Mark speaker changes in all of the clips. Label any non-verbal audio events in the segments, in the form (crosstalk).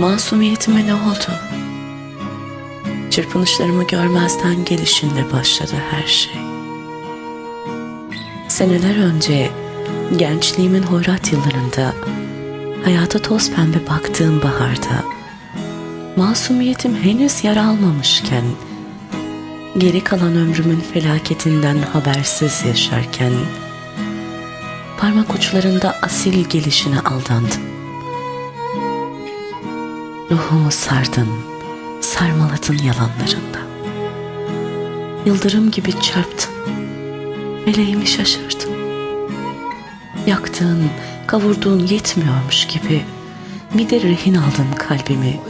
Speaker 1: Masumiyetime ne oldu? Çırpınışlarımı görmezden gelişinle başladı her şey. Seneler önce gençliğimin hoyrat yıllarında hayata toz pembe baktığım baharda masumiyetim henüz yara almamışken geri kalan ömrümün felaketinden habersiz yaşarken parmak uçlarında asil gelişine aldandım. Ruhumu sardın, sarmaladın yalanlarında. Yıldırım gibi çarptın, meleğimi şaşırdın. Yaktığın, kavurduğun yetmiyormuş gibi bir rehin aldın kalbimi,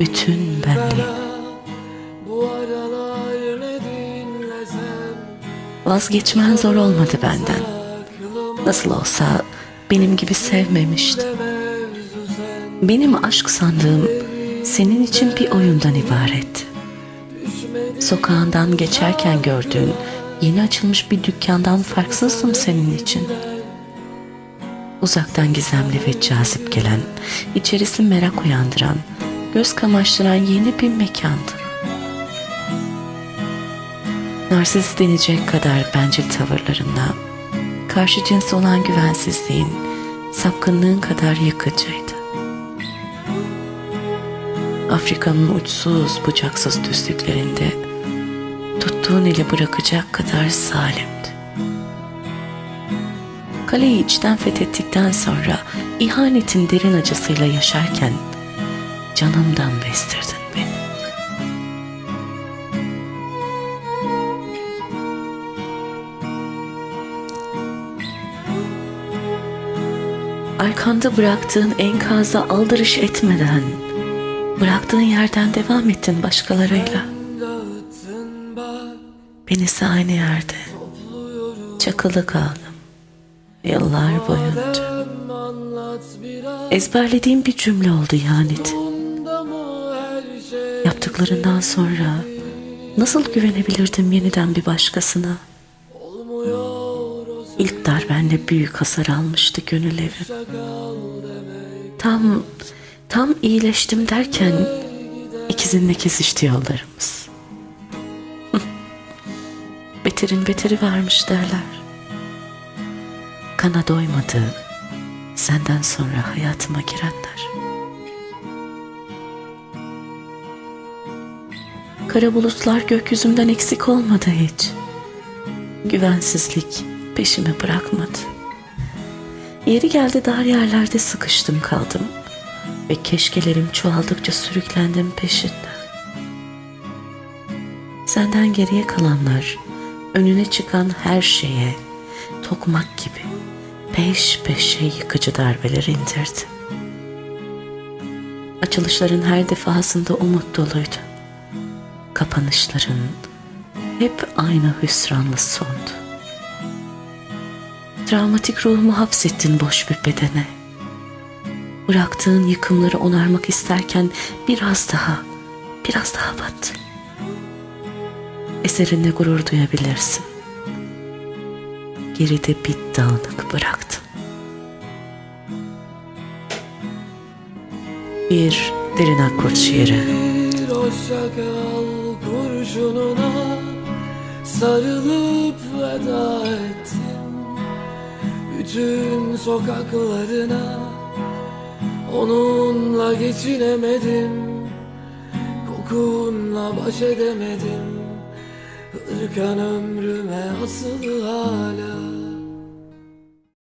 Speaker 1: bütün benliğimi. Vazgeçmen zor olmadı benden. Nasıl olsa benim gibi sevmemiştin. Benim aşk sandığım senin için bir oyundan ibaret. Sokağından geçerken gördüğün yeni açılmış bir dükkandan farksızdım senin için. Uzaktan gizemli ve cazip gelen, içerisi merak uyandıran, göz kamaştıran yeni bir mekandı. Narsist denecek kadar bencil tavırlarınla, karşı cins olan güvensizliğin, sapkınlığın kadar yıkıcıydı. Afrika'nın uçsuz bucaksız düzlüklerinde tuttuğun eli bırakacak kadar zalimdi. Kaleyi içten fethettikten sonra ihanetin derin acısıyla yaşarken canımdan bestirdin beni. Arkanda bıraktığın enkazda aldırış etmeden bıraktığın yerden devam ettin başkalarıyla. Ben ise aynı yerde çakılı kaldım yıllar boyunca. Ezberlediğim bir cümle oldu ihanet. Yaptıklarından sonra nasıl güvenebilirdim yeniden bir başkasına? İlk darbenle büyük hasar almıştı gönül evim. Tam tam iyileştim derken ikizinle kesişti yollarımız. (laughs) Beterin beteri varmış derler. Kana doymadı senden sonra hayatıma girenler. Kara bulutlar gökyüzümden eksik olmadı hiç. Güvensizlik peşimi bırakmadı. Yeri geldi dar yerlerde sıkıştım kaldım ve keşkelerim çoğaldıkça sürüklendim peşinden. Senden geriye kalanlar önüne çıkan her şeye tokmak gibi peş peşe yıkıcı darbeler indirdi. Açılışların her defasında umut doluydu. Kapanışların hep aynı hüsranla sondu. Travmatik ruhumu hapsettin boş bir bedene. Bıraktığın yıkımları onarmak isterken biraz daha, biraz daha battın. Eserinle gurur duyabilirsin. Geride bir dağınık bıraktın. Bir derin akkord şiiri.
Speaker 2: Bir şakal kurşununa sarılıp veda ettim Bütün sokaklarına onunla geçinemedim. Kokunla baş edemedim. Hırkan ömrüme asılı hala